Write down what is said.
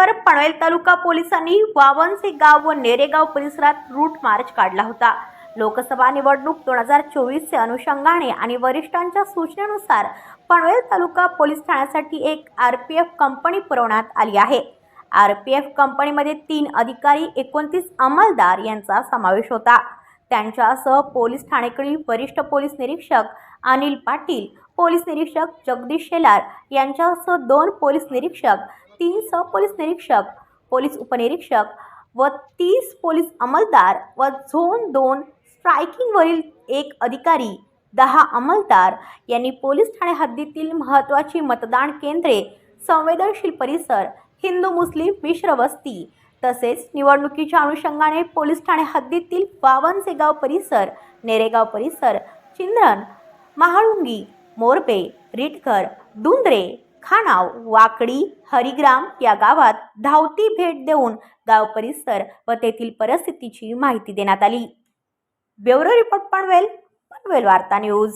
पनवेल तालुका पोलिसांनी वावनसे गाव व नेरेगाव परिसरात रूट मार्च काढला होता. लोकसभा निवडणूक दोन हजार चोवीसचे अनुषंगाने आणि वरिष्ठांच्या सूचनेनुसार पनवेल तालुका पोलीस ठाण्यासाठी एक आर पी एफ कंपनी पुरवण्यात आली आहे. आर पी एफ कंपनीमध्ये तीन अधिकारी एकोणतीस अंमलदार यांचा समावेश होता. त्यांच्यासह पोलीस ठाणेकडील वरिष्ठ पोलीस निरीक्षक अनिल पाटील पोलीस निरीक्षक जगदीश शेलार यांच्यासह दोन पोलीस निरीक्षक तीन सहपोलीस निरीक्षक पोलीस उपनिरीक्षक व तीस पोलीस अंमलदार व झोन दोन स्ट्रायकिंगवरील एक अधिकारी दहा अंमलदार यांनी पोलीस ठाणे हद्दीतील महत्त्वाची मतदान केंद्रे संवेदनशील परिसर हिंदू मुस्लिम मिश्र वस्ती तसेच निवडणुकीच्या अनुषंगाने पोलीस ठाणे हद्दीतील बावनसेगाव परिसर नेरेगाव परिसर चिंद्रन महाळुंगी मोरबे रिटकर दुंद्रे खानाव वाकडी हरिग्राम या गावात धावती भेट देऊन गाव परिसर व तेथील परिस्थितीची माहिती देण्यात आली. ब्युरो रिपोर्ट पनवेल पनवेल वार्ता न्यूज.